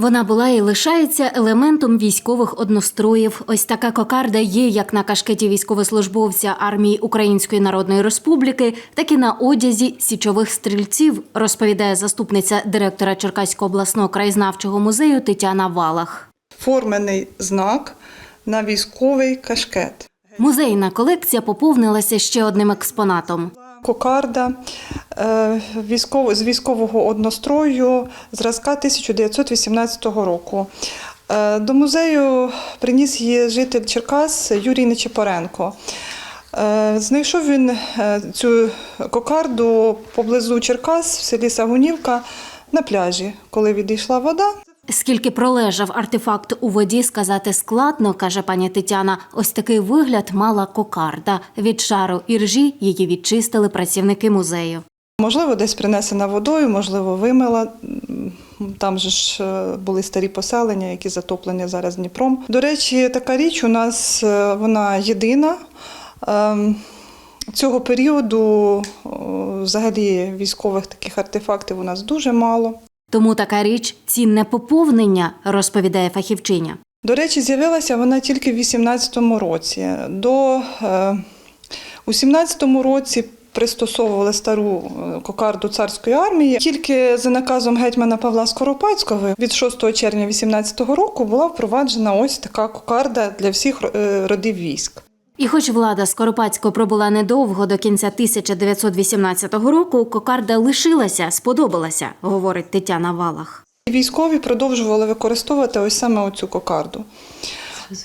Вона була і лишається елементом військових одностроїв. Ось така кокарда є як на кашкеті військовослужбовця армії Української Народної Республіки, так і на одязі січових стрільців, розповідає заступниця директора Черкаського обласного краєзнавчого музею Тетяна Валах. формений знак на військовий кашкет. Музейна колекція поповнилася ще одним експонатом. Кокарда е, з військового однострою зразка 1918 року. Е, До музею приніс її житель Черкас Юрій Нечипоренко. Е, Знайшов він цю кокарду поблизу Черкас в селі Сагунівка на пляжі, коли відійшла вода. Скільки пролежав артефакт у воді, сказати складно, каже пані Тетяна. Ось такий вигляд мала кокарда. Від шару і ржі її відчистили працівники музею. Можливо, десь принесена водою, можливо, вимила. Там же ж е, були старі поселення, які затоплені зараз Дніпром. До речі, така річ у нас е, вона єдина. Ем, Цього періоду взагалі військових таких артефактів у нас дуже мало. Тому така річ цінне поповнення, розповідає фахівчиня. До речі, з'явилася вона тільки в 18-му році. До, е, у 17-му році пристосовували стару е, кокарду царської армії. Тільки за наказом гетьмана Павла Скоропадського від 6 червня 18-го року була впроваджена ось така кокарда для всіх е, родів військ. І хоч влада Скоропадського пробула недовго до кінця 1918 року, кокарда лишилася, сподобалася, говорить Тетяна Валах. Військові продовжували використовувати ось саме оцю кокарду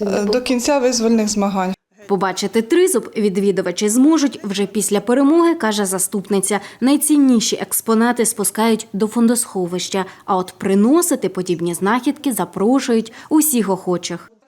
е, до кінця визвольних змагань. Побачити тризуб відвідувачі зможуть вже після перемоги, каже заступниця. Найцінніші експонати спускають до фондосховища, а от приносити подібні знахідки запрошують усіх охочих.